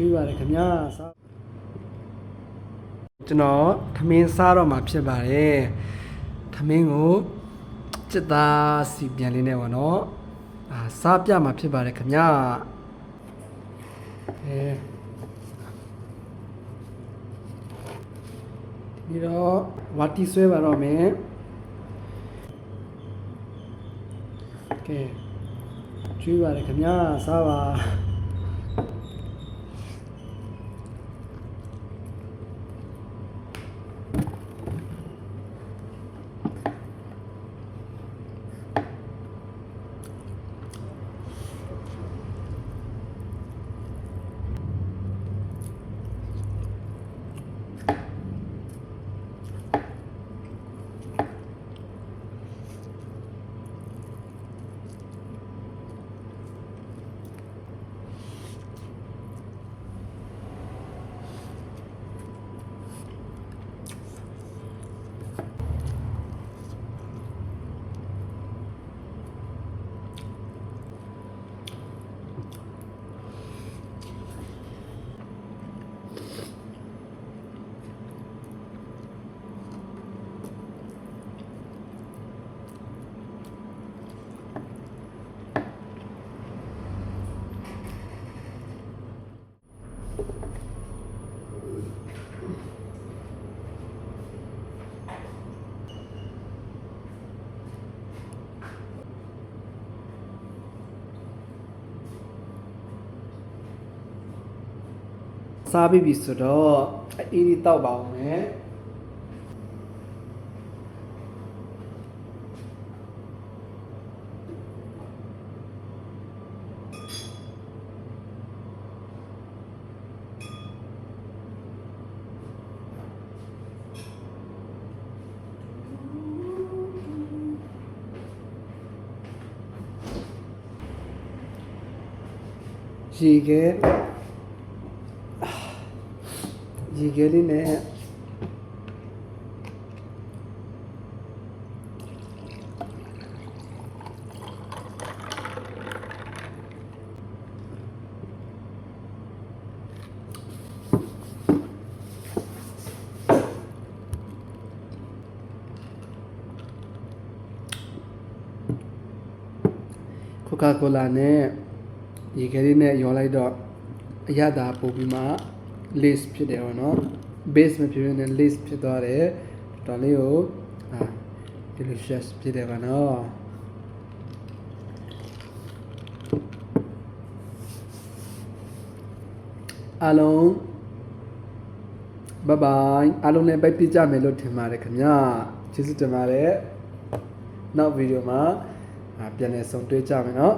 ကျွေးပါတယ်ခင်ဗျာစားကျွန်တော်ထမင်းစားတော့မှာဖြစ်ပါတယ်ထမင်းကိုစက်သားစီပြန်လေးနဲ့ပေါ့နော်အာစားပြမှာဖြစ်ပါတယ်ခင်ဗျာအဲဒီတော့ဝါတီဆွဲပါတော့မယ်ကဲကျွေးပါတယ်ခင်ဗျာစားပါ စားပြီးပြီဆိုတော့အေးဒီတောက်ပါအောင်မယ်ရေခဲ ရေခဲလေးနဲ့ကိုကာကိုလာနဲ့ရေခဲလေးနဲ့ရောလိုက်တော့အရသာပို့ပြီးမှ list ဖြစ်တယ်ပေါ့နော် base မဖြစ်ဘဲနဲ့ list ဖြစ်သွားတယ်တော်လေးကိုအာ delicious ဖြစ်တယ်ပါနော်အားလုံး bye bye အားလုံးလည်းပိုက်ပြကြမယ်လို့ထင်ပါတယ်ခင်ဗျာကျေးဇူးတင်ပါတယ်နောက်ဗီဒီယိုမှာအာပြန်လည်ဆုံတွေ့ကြမယ်နော်